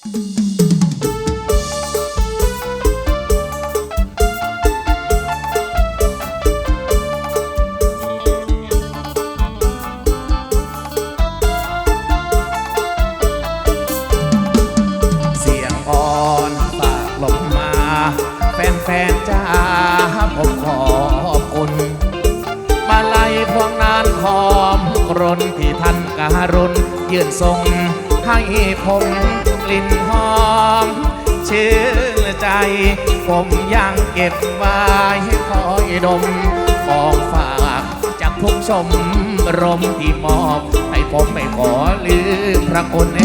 แฟนจ้าผมขอบคุณมาลัยพวงนานหอมกรนที่ท่านการุณ ยื่นส่งให้ผม ลิ่นหอม ชื่นใจ ผมยังเก็บไว้คอยดมของฝากจากทุกชมรมที่มอบ ให้ผมไม่ขอลืมพระคุณเอ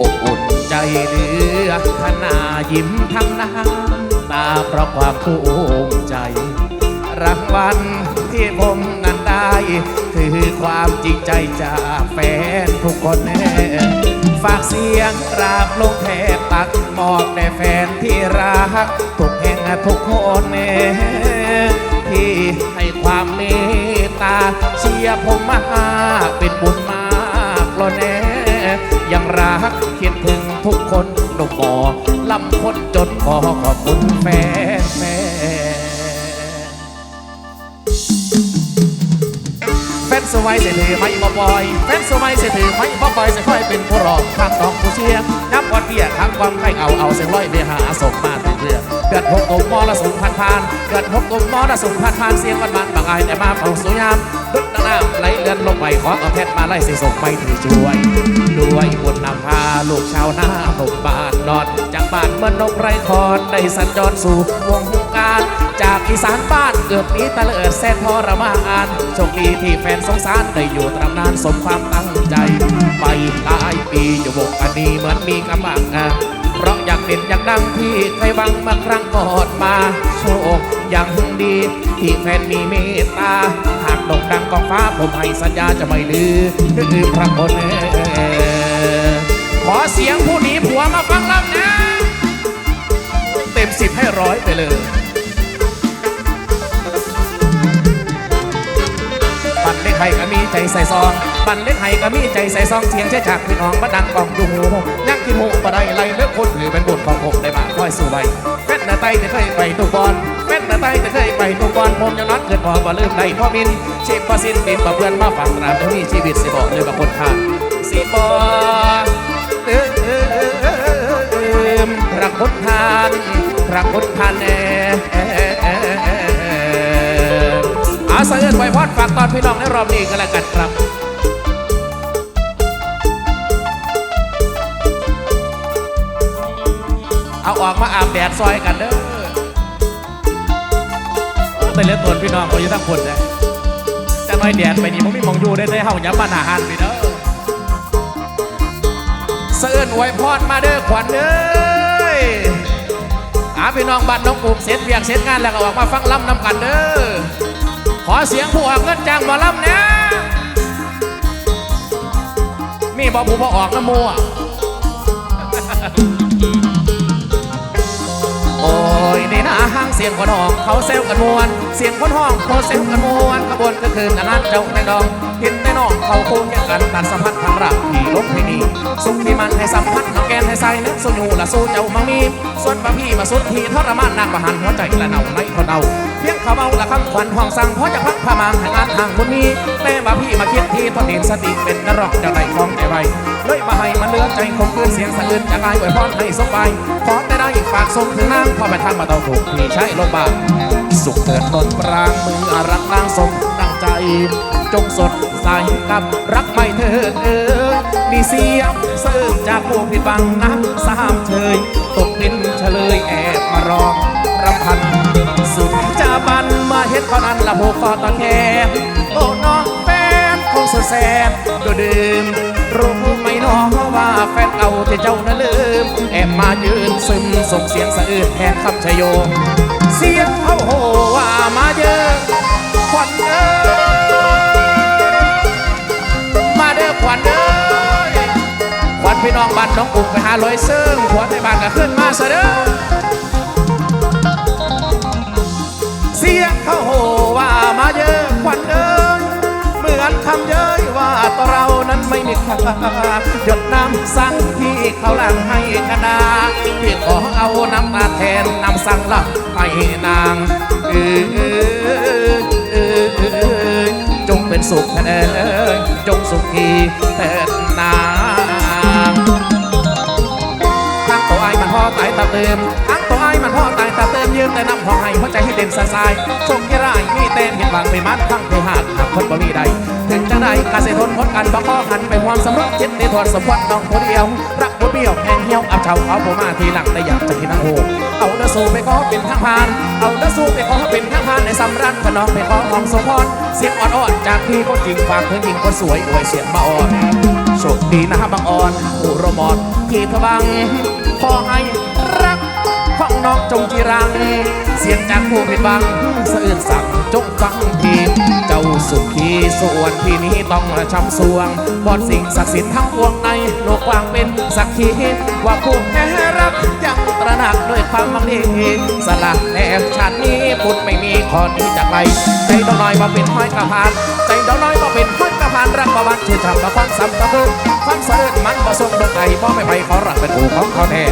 อบอุ่นใจเหลือขนายิ้มทั้งน้ำตาเพราะความภูมิใจรางวัลที่ผมนั้นได้ คือความจริงใจจากแฟนทุกคนแน่ ฝากเสียงกราบลงแทบตักมอบแด่แฟนที่รัก ทุกแห่งทุกคนแน่ที่ให้ความเมตตาเชียผมมากเป็นบุญมากกลอแน่ยังรักคิดถึงทุกคนหนุ่มหมอลำคนจนขอขอบคุณแฟนแฟน สวัยเสียถือไม่บ่บ่อยแฟนสวัยเสียถือไม่บ่บ่อยจะค่อยเป็นผู้รองทางน้องผู้เชียร์นับวันเบี้ยทางความใครเอาเอาเสียงร้อยเบียหาส่งมาถึงเรือเดือดหกตุ่มมอละสุพันพานเดือดหกตุ่มมอละสุพันพานเสียงวันบานบางไอแต่มาเป่าสุยามดึกน้ำน้ำไหลเลือนลงไปขอเอาแพทย์มาไล่สิส่งไปถือช่วยด้วยบุญนำพาลูกชาวนาหนุ่มบ้านนอนจากบ้านเมื่อนกไรคอนได้สัญจรสู่วงการ จากอีสานบ้านเกิดนี้ตะเลิดแสนทรมานโชคดีที่แฟนสงสารได้อยู่ตรำนานสมความตั้งใจ ไปหลายปีอยู่วงการนี้เหมือนมีกำลังเพราะอยากเด่นอยากดังที่ใครหวังมาครั้งก่อนมา โชคยังดี ที่แฟนมีเมตตา หากโด่งดังกองฟ้าผมให้สัญญาจะไม่ลืมลืมพระคนขอเสียงผู้หนีผัวมาฟังลำนะ เต็มสิบให้ร้อยไปเลย กไห้ก็มีใจใส่ซองปันเล็กไห้ก็มีใจใส่ซองเสียงเช่จากพี่น้องมาดังกองดูหูยังกินหูบ่ได้ไรเลือกคนถือเป็นบุญของผมได้มาคอยสู้ไว้แฟนหน้าไตจะเคยไปตุกบอลแฟนหน้าไตจะเคยไปตุกบอลผมยังรักเกิดพอบ่ลืมได้พ่อมินเชฟพอสิ้นดินบ่เพื่อนมาฟังตราบเท่านี้ชีวิตสิบ่เลยกับคนขาดสิบ่เอเออเออเออเออพระคุณทานพระคุณทานแน่ อาเสือนไวพอดฝากตอนพี่น้องในรอบนี้ก็แล้วกันครับเอาออกมาอาบแดดซอยกันเด้อแต่เลือตัวพี่น้องเขาอยู่ทั้งคนเลยจะน้อยแดดไปนี่ผมไมีหมองอยู่ได้ได้เฮาย้ำมาหนาหันไปเด้อเสือนไว้พอดมาเด้อขวัญเด้ออาพี่น้องบ้านน้องปุ่มเสร็จเบียกเสร็จงานแล้วก็ออกมาฟังลำนำกันเด้อ ขอเสียงผู้ออกเงินจ้างหมอลำนะมีบอกผู้พอออกน้ำมัวโอ้ยในหน้าห้างเสียงคนห้องเขาเซลกันมวน เสียงคนห้องเขาเซลกันมวนขบวนก็คืนนั้นเจ้าในดอง เห็นในน้องเขาโค้งแยกกันตัดสัมพันธ์ทางรักที่ลบที่นี่สุขที่มันให้สัมพันธ์น้องแกนให้ใส่นึกสู้อยู่ละสู้เจ้ามังมีส่วนบางพี่มาสุดที่ทรมานนางประหันหัวใจละเน่าในคนเอาเพียงเขาเมาละคำขวัญห้องสั่งเพราะจะพักพามางให้งานทางคนนี้แต่บาพี่มาคิดที่ทนเห็นสติเป็นนรกจะได้คล้องใจไว้เลยมาให้มันเลือใจคงคืนเสียงสะอื้นจะกลายไว้พรให้สมไปขอแต่ได้ฝากส่งถึงนางพอไปทางมาเตาถูกพี่ใช้ลงบางสุขเถิดตนปรางมือรักนางสม ใจ จงสดใสกับรักไม่เถิดเอ่ยมีเสียงซึ่งจากผู้ผิดบังนักสามเชยตกดินเฉลยแอบมารองรำพัน สุดจะบันมาเห็นเขานั้นละโบกอตะแคงโอ้น้องแฟนคงสดแสนดูดื่มรู้ไหมน้องว่าแฟนเก่าที่เจ้านั้นลืม แอบมายืนซึมส่งเสียงสะอื้นแทนคำชโย เสียงเขาโหว่ามาเยอะ พี่น้องบ้านน้องอุกไปหาลอยซึ่งหัวในบ้านก็ขึ้นมาซะเด้อเสียงเขาโหว่ามาเยอะควันเอ้ยเหมือนคำเย้ยว่าตัวเรานั้นไม่มีค่าหยดน้ำสั่งที่เขาหลังให้กนาพี่ขอเอาน้ำตาแทนน้ำสั่งลับให้นางเออจงเป็นสุขเถิดจงสุขีเถิดนาง เติมทั้งตัวไอ้มันพ่อตายตาเติมยืมแต่น้ำพอให้หัวใจให้เด่นสะสายชมที่ไรมีเต้นเห็นบางไปมันทั้งไปหักหากคนบ่มีใด ถึงจังใดกาเสทนพดกันบ่ข้อหันไปความสำรบจิตในทอดสมวัติน้องผู้เดียว รักบ่เบี้ยวแห้งเหี่ยวเอาเฉาเอาผมมาทีหลังแต่อยากจะกินทั้งโหเอาเด้อสู้ไปขอเป็นทางผ่าน เอาเด้อสู้ไปขอเป็นทางผ่านในสำรันขนองไปขอของสมพรเสียงอ่อนๆจากพี่ก็จริงฝากถึงหญิงคนสวยอวยเสียงมาอ่อนโชคดีนะบางอ่อนผู้รมอดที่ทวังขอให้ น้องจงจีรัง เสียงจากผู้ผิดบังสะอื่นสั่งจงฟังทีเจ้าสุขีส่วนที่นี้ต้องช้ำสวงบอดสิ่งศักดิ์สิทธิ์ทั้งปวงในโลกวางเป็นสักขีว่าผู้แพ้รักยังตระหนักด้วยความมังดีสละแล้วชาตินี้บุญไม่มีขอนี้จากไปใจดอกน้อยมาเป็นห้อยกระพานใจดอกน้อยมาเป็นห้อยกระพานรักประวัติชื่อชำและความสำคัญความเสด็จมันประสงค์ดวงใจพ่อไม่ไปขอรักเป็นผู้ของขาแน่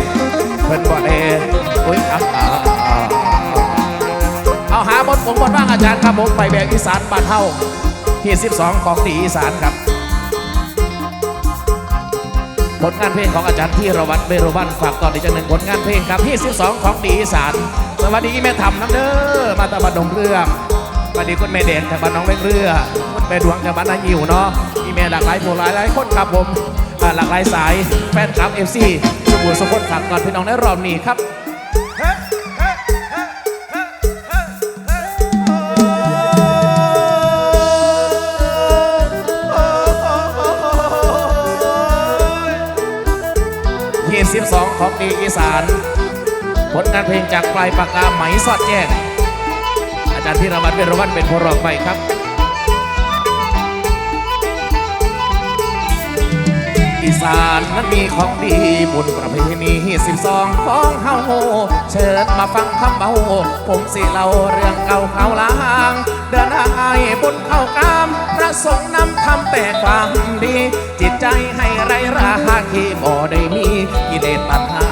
เพิ่นบ่แน่อุ้ยอะอะอะเอาหาบทผมบทบ้างอาจารย์ครับผมไปแบกอีสานบ้านเฮาที่ 12 ของตีอีสานครับ ผลงานเพลงของอาจารย์ที่รวัตเบรุวันฝากต่ออีกจังหนึ่งผลงานเพลงครับที่ 12 ของดีอีสานสวัสดีแม่ทำน้ำเด้อมาตะบันดงเรื่องสวัสดีคุณแม่เด่นจากบ้านน้องเว้งเรือคุณแม่ดวงจากบ้านนายิวเนาะมีแม่หลากหลายผู้หลายหลายคนครับผม หลากหลายสายแฟนคลับเอฟซีสมุทรสงครามฝากก่อนพี่น้องในรอบนี้ครับที่12ของดีอีสาน ผลงานเพลงจากปลายปากกาไหมสอดแจ้ง อาจารย์ธีรวัตรเวรวันเป็นผู้รองไปครับ อีสานนั้นมีของดีบุญประเพณีสิบสองของเฮาเชิญมาฟังคำเบาผมสิเล่าเรื่องเก่าเขาล้าง เดินทางไอบุญเข้ากามพระสงฆ์นำคำแต่ความดี จิตใจให้ไรราคีบ่ได้มีกิเลสตัณหา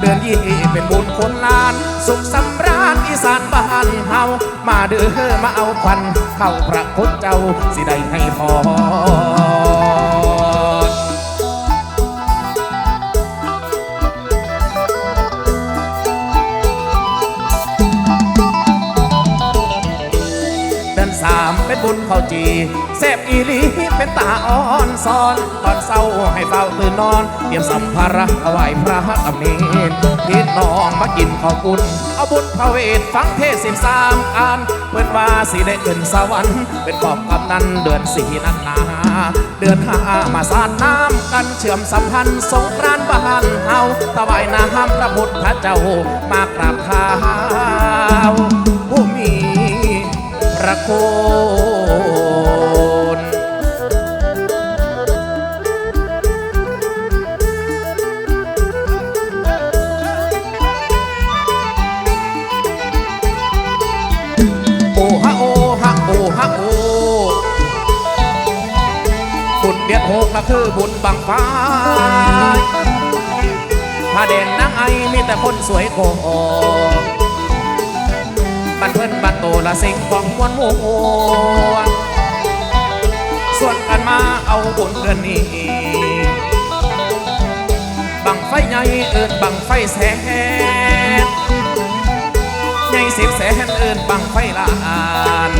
เดือนยี่เป็นบุญคนลาน สุขสำราญอีสานบ้านเฮามาเด้อมาเอาควันเข้าพระพุทธเจ้าสิได้ให้พร นเข้าจีแซบอีลีเป็นตาอ่อนซ้อนตอนเศร้าให้เฝ้าตื่นนอน เตรียมสัมภาระเอาไว้พระกับเนรพี่น้องมากินข้าวปุ้นเอาบุญพระเวทฟังเทศสิบสามอันเพื่อนว่าสิได้ขึ้นสวรรค์เป็นขอบกำนันเดือนสี่นันนาเดือนห้ามาสาดน้ำกันเชื่อมสัมพันธ์สงกรานต์บ้านเฮาถวายน้ำพระพุทธเจ้ามากราบเท้าวผู้มีพระคุณ ฟ้าผ้าแดงนางไอมีแต่คนสวยโกอบันเพิ่นบันโตละสิงของมวลมู่ส่วนกันมาเอาบุญเดือนนี้ บังไฟใหญ่เอินบังไฟแสนใหญ่สิบแสนเอินบังไฟล้าน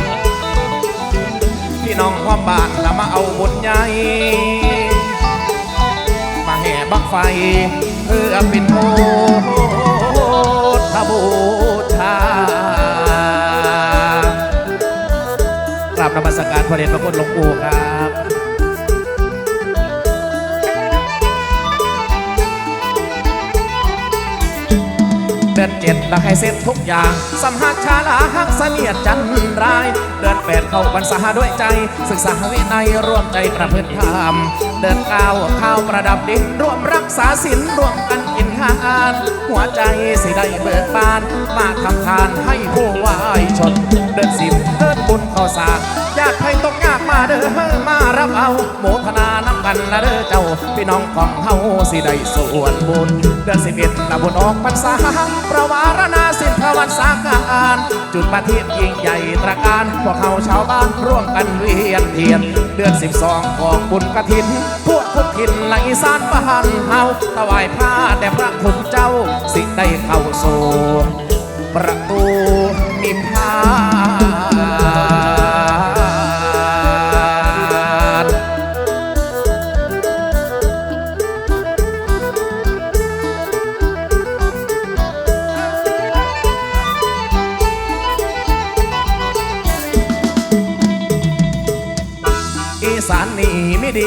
พี่น้องพร้อมบ้านละมาเอาบุญใหญ่มาแห่บัง ไฟ เพื่อเป็นโพธบูชากราบนมัสการพระเดชพระคุณหลวงปู่ครับ เด็ดละให้เสร็จทุกอย่างสัมหักชาลาหักเสนียดจันราย เดือนแปดเข้าพรรษาด้วยใจ ศึกษาวินัยร่วมใจประพฤติธรรม เดือนก้าวข้าวประดับดินร่วมรักษาศีลร่วมกันกินหาน หัวใจสิได้เบิกบาน มาทำทานให้ผู้วายชน เดือนสิบเดินบุญเข้าสากญาติไทยตกยากมาเด้อมารับเอาโมทนา กันกันละเด้อเจ้าพี่น้องของเฮาสิได้ส่วนบุญเดือนสิบเอ็ดละบุญออกพรรษาประวารณาสินพระวันสาการ จุดประทีปยิ่งใหญ่ตระการ พวกเขาชาวบ้านร่วมกันเวียนเทียน เดือนสิบสองของบุญกฐินพวกทุกถิ่นละอีสานบ้านเฮาถวายผ้าแด่พระคุณเจ้าสิได้เข้าสู่ประตูนิพพาน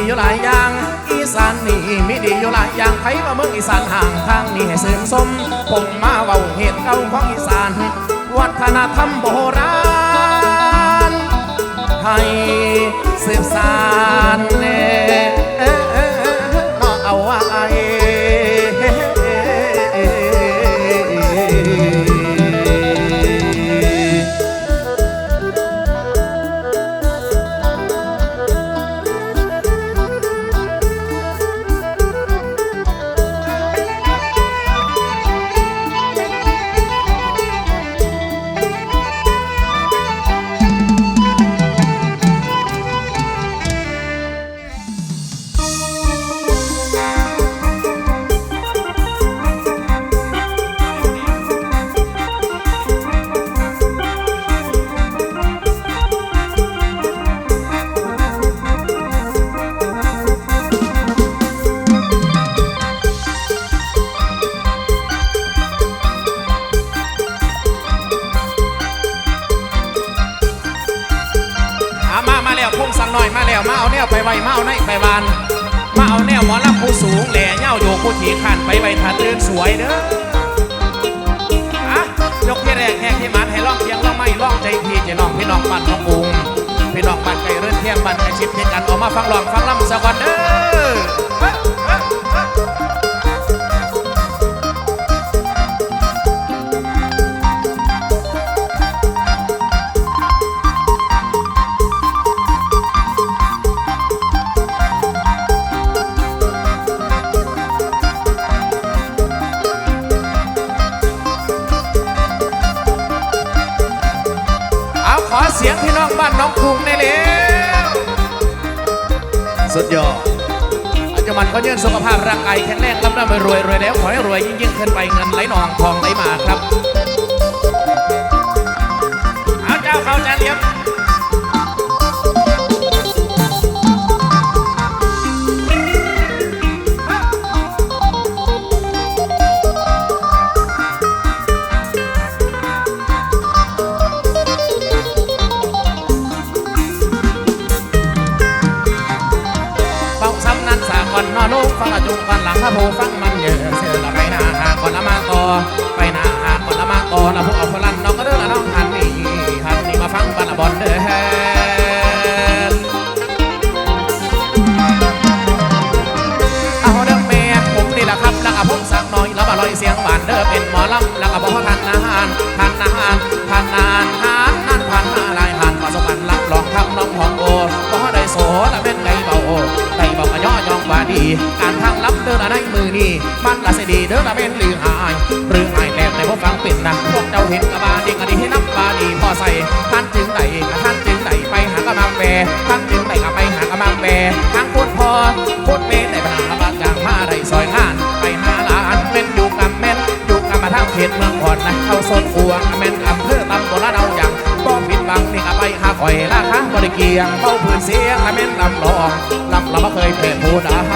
อยู่หลายอย่างอีสานนี่ไม่ดีอยู่หลายอย่างใครมาเมืองอีสานห่างทางนี่ให้สื่อมสม ผมมาเว้าเหตุเก่าของอีสาน วัฒนธรรมโบราณให้สืบสานเน่ น่อยมาแล้วมาเอาแนวไปไวมาเอาในไปบาน มาเอาแนวหมอลำผู้สูงแหล่เง่าโยกผู้ขี่ขันไปไวถ้าตื่นสวยเด้ออะยกที่แรกแหกที่มันให้ล่องเพียงล่องไม่ล่องใจพี่จะน้องพี่น้องปั่นน้องกรุงพี่น้องปั่นไก่เรื่อนเทียมปั่นไก่ชิบเทียงกันออกมาฟังหลองฟังลำสะกวันเด้อานน้องกรุงได้แล้วสุดยอดอาจมันก็ยืนสุขภาพร่างกายแข็งแรงร่ำร่ำรวยรวยแล้วขอให้รวยยิ่งยิ่งขึ้นไปเงินไหลนองทองไหลมาครับเอาเจ้าเขาจะเลี้ยง ก่อนหลังข้าโพฟังมันเยอะเสือละไปหน้าหาก่อนละมาต่อไปหน้าหาก่อนละมาต่อละพวกเอาคนลันน้องก็เด้อละน้องหันนี่หันนี่มาฟังบัลละบอลเด้อเอาเด้อแม่ผมนี่แหละครับแล้วก็ผมสักหน่อยแล้วมาลอยเสียงหวานเด้อเป็นหมอลำแล้วก็บอกว่าทานอาหารทานอาหารทานนานหานนั่น นมือนี่มันละเสยดีเด้อละเป็นหรือหายหรือหายแต่ในพวกฟังเป็นนะพวกเจ้าเห็นกะบาดีกะดีให้นับบาดีพอใส่ท่านจึงไหนท่านจึงไหนไปหากะมังแบท่านจึงไหนก็ไปหากะมังแบทางคนพอคนเมได้ปัญหาบางอย่างมาได้ซอยงาน ไปหาลานเม่นอยู่กับแม่นอยู่กับมาทางเขตเมืองก่อนนะเข้าโซนอวงแม่นอำเภอตำบลละเดาอย่างบ่ปิดบังนี่ก็ไปหาข่อยราคาบริเกียงเบ้าพื้นเสียงละแม่นลำลองลำเราบ่เคยเพลพูดอะไร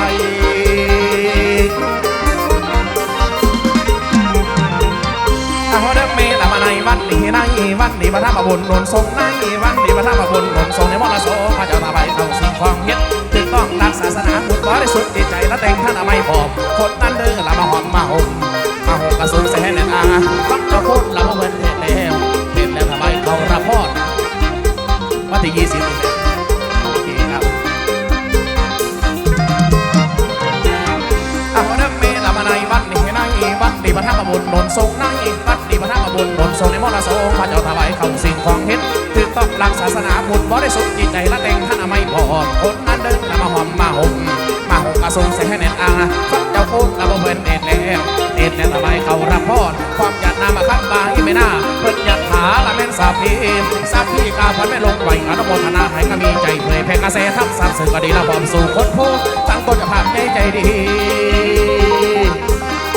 เอาเดิมเมตมาในวันนี้ในวันนี้มาทำมาบุญนุนทรงในวันนี้มาทำมาบุญนุนทรงในมรสพระเจ้าตาใบเข้าสิ่งของเฮ็ดถึงต้องรักศาสนาพุทธบริสุทธิ์จิตใจและแต่งท่านไม่บอกคนนั้นเดินละมาหอ บุญหนุนทรงในมรสพระเจ้าตาใบเขาสิ่งของเฮ็ดถึงต้องรักศาสนาพุทธบริสุทธิ์จิตใจและแต่งท่านไม่บอกคนนั้นเดินละมาหอมมาห่มส่งใส่ให้แน่นอ่างฟักเจ้าโคตรละบ่เพิ่นเอ็ดแล้วเอ็ดแล้วทำไมเขารับพรความหยัดนามาคัดบางอีไม่น่าเพิ่นหยัดหาละแม่นสาพีสาพีกาพันไม่ลงไหวอนุโมทนาให้ก็มีใจเผยแผ่กระแสทับสามสื่อก็ดีละพร้อมสู่คนผู้ตั้งต้นจะภาพใจใจดี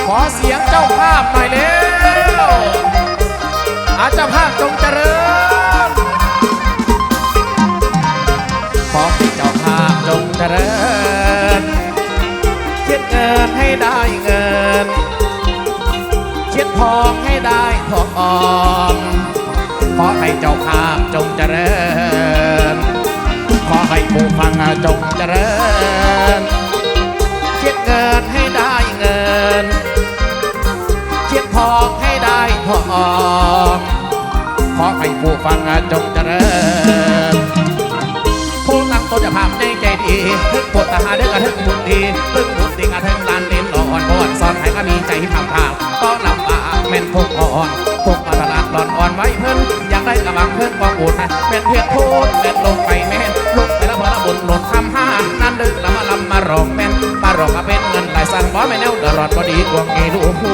ขอเสียงเจ้าภาพหน่อยเร็ว จ้าภาพจงเจริญขอให้เจ้าภาพจงเจริญเช็ดเงินให้ได้เงินเช็ดทองให้ได้ทองขอให้เจ้าภาพจงเจริญขอให้ผู้ฟังจงเจริญเช็ดเงินให้ได้เงินเช็ดทองให้ได้ทอง อให้ผู้ฟังจงเจริญผู้ตั้งตนจะภาพในใจดีทึกปวดตาหาเด้อกระทึกบุญดีทึกบุญดีกระทึกลานเล่นหลอนบอนสอนให้ก็มีใจทำทางต้อนรับมาแม่นทุกอ่อนทุกมาตลาดหลอนอ่อนไว้เพิ่นอยากได้กระบังเพิ่นความบุญนะแม่นเพียรโทษแม่นลงไปแม่นลงไปแล้วพอละบุญหล่นคำห้านั่นดึกแล้วมาลำมารองแม่นมารองก็เป็นเงินหลายสันบ่แม่แนวเดือดร้อนบ่ดีกว่าเงดูหั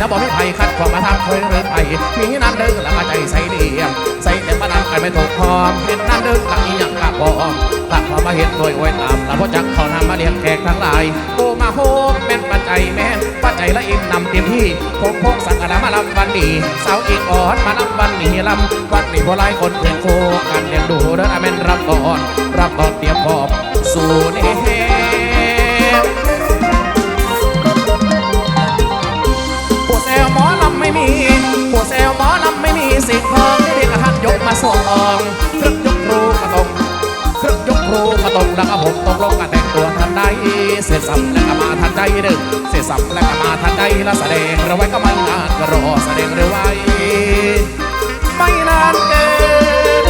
นะบอกไม่ไผ่ขัดความมาทำเคยหรือไผ่มีนั่นเด้อแล้วมาใจใส่เดียมใส่แต่มานั่งกันไม่ถูกพร้อมเห็นนั่นเด้อหลังอีหยังกะบอมกลับมาเห็นโดยโวยตามแล้วพอจักเขานำมาเลี้ยงแขกทั้งหลายโกมาโฮเป็นปัจจัยแม่นปัจจัยละอิ่มนำเต็มที่พงพงสังกะดามาลำวันนี้สาวอีกอ่อนมาลำวันนี้ลำวันนี้พลายคนเพื่อนโคกันเลี้ยงดูเด้อแม่นรับก่อนรับก่อนเตรียมพร้อมสู่เน อองเครื่องยกครูกระตงเครื่องยกครูกระตงแล้วก็ผมตกลงกันแต่งตัวทันใดเสร็จสับแล้วก็มาทันใจดึกเสร็จสับแล้วก็มาทันใจแล้วแสดงเราไว้ก็ไม่นานก็รอแสดงเร็วไว้ไม่นานเกิน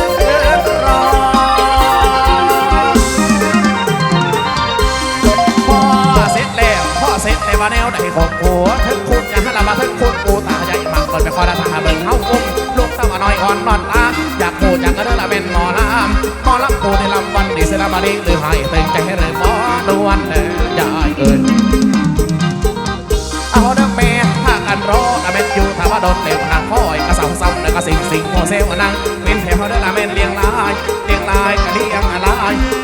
รอพ่อเสร็จแล้วพ่อเสร็จในว่าแนวใดของผัวถึงคุณอย่าหันละมาถึงคุณกูตาใหญ่มากเกินไปคอยละทาเบิ่งเฮาอุ้มลูกเต้ามาน้อยอ่อนนอนลาอยา กพูดอยากกระเด้ละเป็นหมอลำหมอลำกูในลำวันดีเสยละมาดีหรือให้ตึงใจให้เลยหมอนวลเด้อยายเอิญเอาเด้อแม่ถ้ากันรอละเป็นอยู่ถ้าว่าโดนเร็วนางคอยกระเสาซ้ำแล้วก็สิงสิงโมเซลนางเป็นแถวเด้อละแม่นเลี้ยงลายเลี้ยงลายกะเลี้ยงอะไร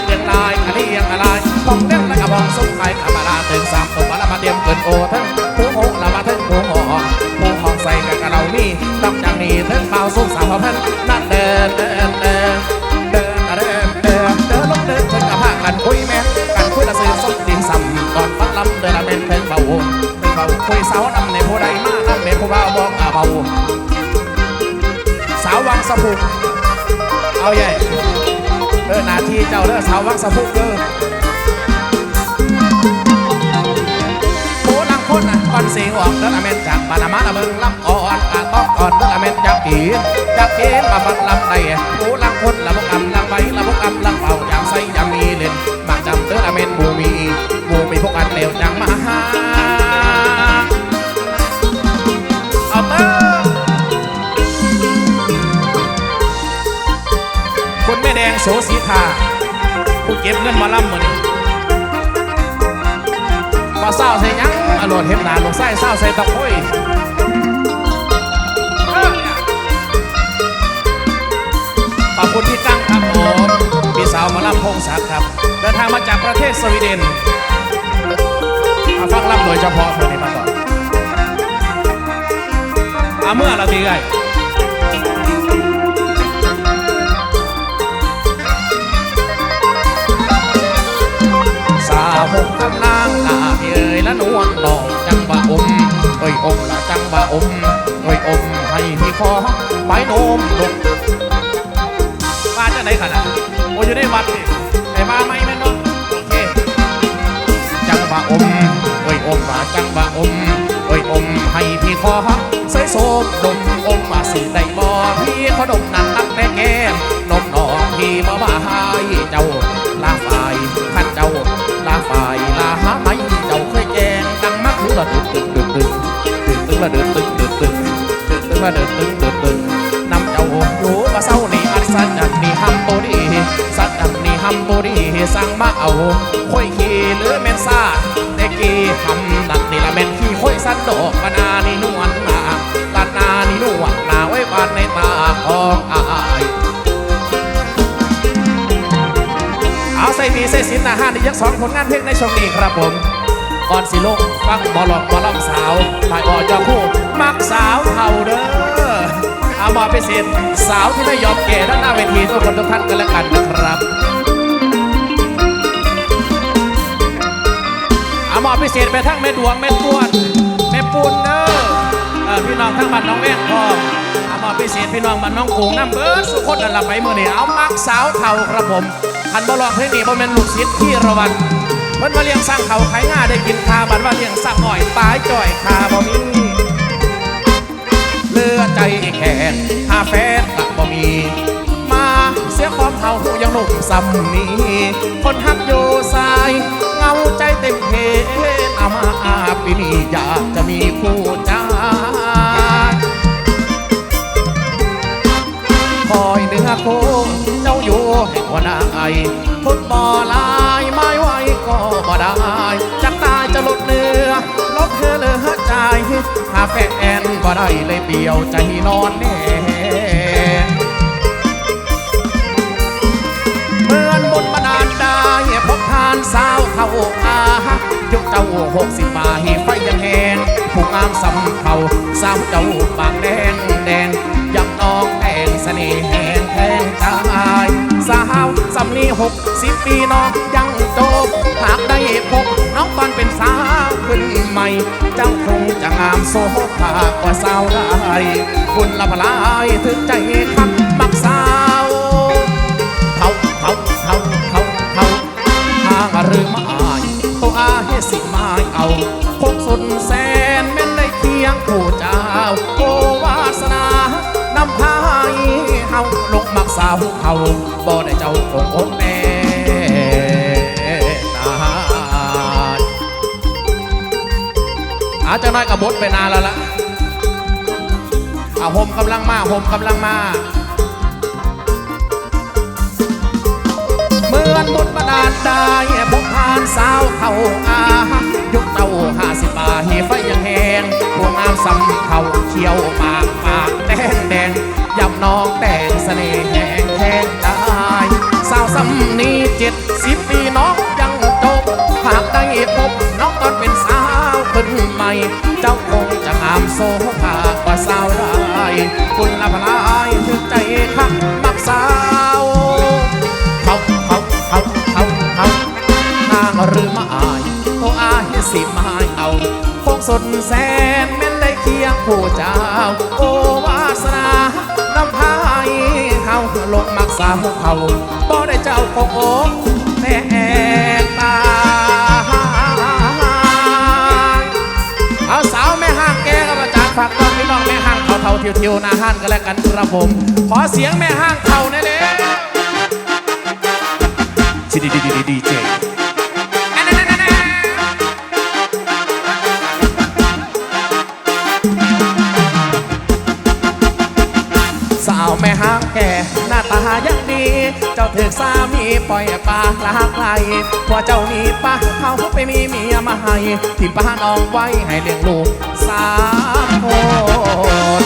เลี้ยงลายกะเลี้ยงอะไรผมเลี้ยงแล้วก็บองสุขใครขับมาลาตึงสามตัวมาละมาเตรียมเกินโอทั้ง นี้ทั้งเบาสุขสาวพิ่นนั่นเดินเดินเดินเดินเดินเดินเดินลงเดินเพิ่นกับผ้ากันคุยแม่กันคุยละซื้อส้มดินซ้ำก่อนฟังลำเดินละเป็นเพิ่นเบาเพิ่นเบาคุยสาวนำในผู้ใดมานำเป็นผู้เบาบอกอาเบาสาววังสะพุงเอาใหญ่เออหน้าที่เจ้าเด้อสาววังสะพุงเด้อ คนก่อนสีออกเดินละเม็ดจากปานามาละเบิงลำอ่อนกาต้องก่อนเดินละเม็ดจากกีนจากกีนมาบัดลำใดโอ้ลังคนละบุกำลังใบละบุกำลังเป่าอย่างใส่ยางมีเล่นมาจำเดินละเม็ดบูมีบูมีพวกอันเลวจังมาหาเอาเตอร์คุณแม่แดงโสสีทาผู้เก็บเงินมาล่ำมือน มาเศร้าใส่ยังอรวดเห็นหนาลงไส้เศร้าใส่ตะโพยเออเนี่ยขอบคุณที่ตั้งครับผมพี่สาวมาลำพงศักดิ์ครับเดินทางมาจากประเทศสวีเดนมาฟังลำโดยเฉพาะเธอในมาก่อนอาเมื่อเราดีไง นวลดอกจังบะอมเอ้ยอมละจังบะอมเอ้ยอมให้พี่ขอไปโนมลงมาจากไหนขนาดโอ้ยอยู่ในวัดนี่ไอ้มาไม่แม่นบ่โอเคจังบะอมเอ้ยอมว่าจังบะอมเอ้ยอมให้พี่ขอใส่โซมดมอมมาสิได้บ่พี่ขอดมนั่นนักแต่แก้มนมนองพี่บ่มาหายเจ้าลาฝ่ายขันเจ้า ละเดินตึงเดินตึงเดินตึงละเดินตึงเดินตึงนำเจ้าองค์อยู่มาเศร้านี่อันสันดันนี่ห้ำโตดีสันดันนี่ห้ำโตดีสั่งมาเอาค่อยขี่หรือเมนซ่าเด็กี้ทำดันนี่ละเมนขี่ค่อยสันโดกปนานี่นวลนาปนานี่นวลนาไว้บานในตาของอาเอาใส่ดีใส่สินอาหารในยักษ์สองผลงานเพลงในช่องนี้ครับผม ก่อนสิลงฟังบอลลอกบอลล่ำสาวหลายออจะคู่ มักสาวเท่าเด้อเอามาไปเสียสาวที่ไม่ยอมแก่ด้านหน้าเวทีทุกคนทุกท่านกันแล้วกันนะครับเอามาพิเศษไปทั้งแม่ดวงแม่ปวนแม่ปูนเด้อพี่น้องทั้งบ้านน้องแม่พร้อเอามาพิเศษพี่น้องบ้านน้องโขงน้ำเบิร์ดสุขคนนั่นละไปมือนี่เอามักสาวเท่าครับผมคันบอลลอกเพลงนี้บ่แม่นลูกศิษย์ที่ระวัน พิ่นมาเลี้ยงสร้างเขาขายงาได้กินคาบันว่าเลี้ยงสร้างหน่อยตายจ่อยคาบ่มีเลือใจแข็งหาแฟนกะบ่มี มาเสียความเฮายังหนุ่มซ้ำนี้คนฮักโยายเลยเปลี่ยวใจนอนแน่เหมือนบนบันานได้พบทานสาวเท่าอายุเจ้าหกสิบมาหีไฟยังแหงผู้งามสำเขาสาวเจ้าปากแดงแดงยักน้องแดงเสน่ห์ หกสิบปีน้องยังจบหากได้พบน้องตอนเป็นสาวขึ้นใหม่ เจ้าคงจะงามโซภากว่าสาวได้คุณละพลายถึงใจคักาลงมักสาวเขาบ่ได้เจ้าคงอกแน่ตาอาจจะน้อยกับบดไปนานแล้วล่ะอาโฮมกำลังมาโฮมกำลังมาเหมือนบุญบาดาลได้พบผ่านสาวเขาอายุเจ้าห้าสิบปาหีไฟยังแหงพวงงามสำเขาเขียวปากปากแดงแดง น้องแดงเสน่ห์แหงแทงได้สาวสำนีเจ็ดสิบปีน้องยังจบหากได้พบน้องตอนเป็นสาวขึ้นใหม่ เจ้าคงจะงามโซภากว่าสาวได้คุณละพลายถึงใจคักมักสาวเขาเขาเขาเขาเขานางหรือมาอายเขาอายสิมาเอาคงสนแสนแม่นได้เคียงผู้เจ้าโอ งมักสาวเขาบ่ได้เจ้าของอกแม่ตายเอาสาวแม่ห้างแกกับอาจารย์ฝากต้องพี่น้องแม่ห้างเท่าเท่าเที่ยวๆหนาห้านกันแล้วกันครับผม ขอเสียงแม่ห้างเท่าแน่เลยดีดีดีดีดีเจ เจ้าถึกสามีปล่อยปลาลากไหลพอเจ้ามีป้าเขาไปมีเมียมาให้ที่ป้าน้องไว้ให้เลี้ยงลูกสามคน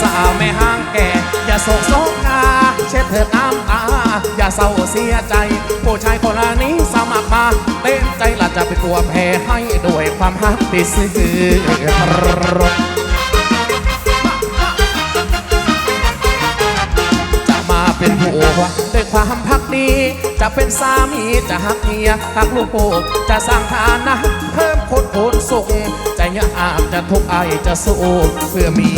สาวแม่ห้างแก่ อย่าโศกโศกงาเช็ดเถิดน้ำตาอย่าเศร้าเสียใจ ผู้ชายคนนี้สมัครมาเต็มใจละจะเป็นตัวแพ้ให้ด้วยความฮักที่ซื่อ เป็นผัวด้วยความพักดี จะเป็นสามีจะหักเมียหักลูกจะสร้างฐานะ เพิ่มคนโผลสุขใจยากจะทุกข์ไอจะสู้เพื่อมี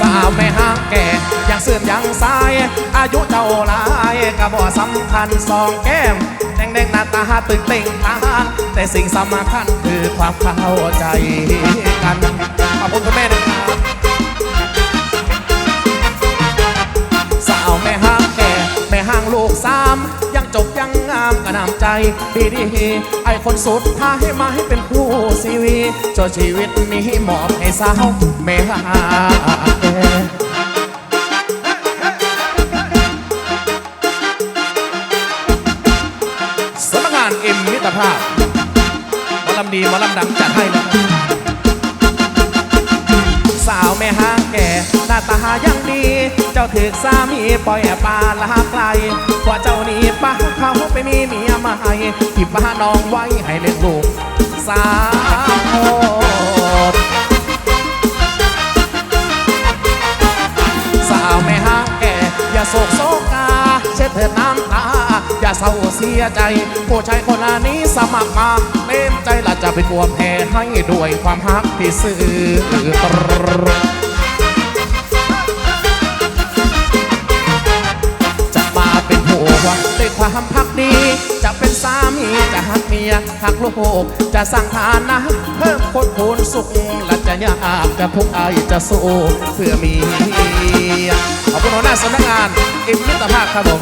สาวไม่ห่างแก่ยังเสื่อมยังสาย อายุเจ้าลายกระบอกสำคัญสองแก้มแดงแดงๆหน้าตาตึงเต่งตาแต่สิ่งสำคัญคือความเข้าใจกัน อบคุณคุณแม่นะครับสาวแม่ห้างแก่แม่ห้างลูกสามยังจบยังงามกระนำใจดีดีไอคนสุดท้ายมาให้เป็นคู่ซีวีจนตัวชีวิตนี้มอบให้สาวแม่แก่สำนักงานเอ็มมิตรภาพมอลำดีมอลำดังจัดให้เลยครับ จ้าถือสามีปล่อยปลาลาไกลกว่าเจ้านี่ป้าเขาไปมีเมียใหม่ที่ป้าน้องไว้ให้เลี้ยงลูกสาวโหดสาวแม่ห้างแก่อย่าโศกโศกาเช็ดเถิดน้ำตาอย่าเศร้าเสียใจ ผู้ชายคนนี้สมัครมาเต็มใจละจะเป็นตัวแพ้ให้ด้วยความฮักที่ซื่อตรง ความพักดี จะเป็นสามีจะหักเมียหักลูกจะสร้างฐานะ เพิ่มคนคูณสุขและจะยากจะทุกข์อายจะสู้เพื่อมีขอบคุณหัวหน้าสำนักงานอิมมิตรภาพครับผม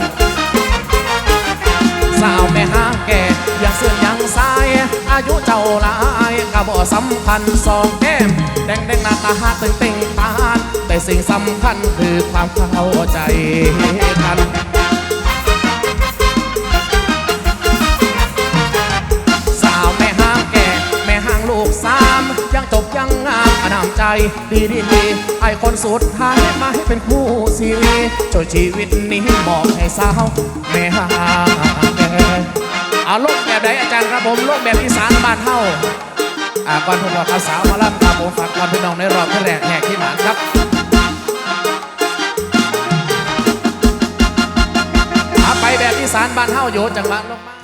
สาวแม่ห้าแก่ยังเสื่อมยังสาย อายุเจ้าหลายกะบ่สำคัญสองแก้มแดงแดงหน้าตาตึงต่งตาแต่สิ่งสำคัญคือความเข้าใจกันามใจดีดีดีไอคนสุดท้ายมาให้เป็นคู่ชีวิตช่วยชีวิตนี้มอบให้สาวแม่ห้าเอาลูกแบบไหนอาจารย์ครับผมลูกแบบอีสานบ้านเฮาอ่าก่อนผมบอกภาษาวมาล่ำครับผมฝากก่อนพี่น้องในรอบที่แรกแหกที่หมานครับเอาไปแบบอีสานบ้านเฮาอยู่จังหวัดลงมา